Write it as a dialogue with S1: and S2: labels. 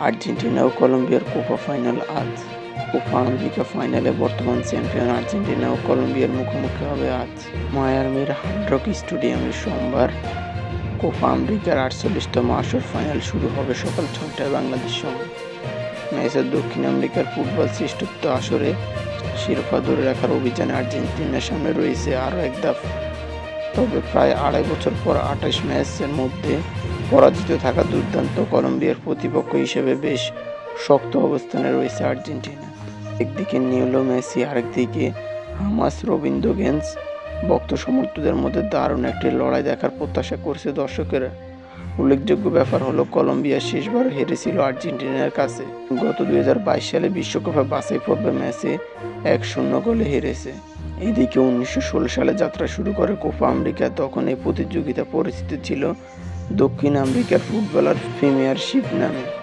S1: Argentina ও কলম্বিয়ার Copa final আজ কোপা আমেরিকা ফাইনালে বর্তমান চ্যাম্পিয়ন আর্জেন্টিনা ও কলম্বিয়ার মুখোমুখি হবে আজ। মায়ারমির হান্ড্রক স্টেডিয়ামে সোমবার কোপা আমেরিকার আটচল্লিশতম আসর ফাইনাল শুরু হবে সকাল ছটায় বাংলাদেশ সময় ম্যাচের দক্ষিণ আমেরিকার ফুটবল শ্রেষ্ঠত্ব আসরে শিরোপা ধরে রাখার অভিযানে আর্জেন্টিনার সামনে রয়েছে আরও এক ধাপ তবে প্রায় আড়াই বছর পর আঠাশ ম্যাচের মধ্যে পরাজিত থাকা দুর্দান্ত কলম্বিয়ার প্রতিপক্ষ হিসেবে বেশ শক্ত অবস্থানে রয়েছে আর্জেন্টিনা। একদিকে নিউলো মেসি, আরেকদিকে হামাস রবীন্দ্রগেন্স ভক্ত সমর্থকদের মধ্যে দারুণ একটি লড়াই দেখার প্রত্যাশা করছে দর্শকেরা। উল্লেখযোগ্য ব্যাপার হলো, কলম্বিয়া শেষবার হেরেছিল আর্জেন্টিনার কাছে। গত দুই হাজার বাইশ সালে বিশ্বকাপে বাছাই পর্বে ম্যাচে এক শূন্য গোলে হেরেছে। এদিকে উনিশশো ষোলো সালে যাত্রা শুরু করে কোপা আমেরিকা, তখন এই প্রতিযোগিতা পরিচিত ছিল দক্ষিণ আমেরিকার ফুটবলার প্রিমিয়ারশিপ নামে।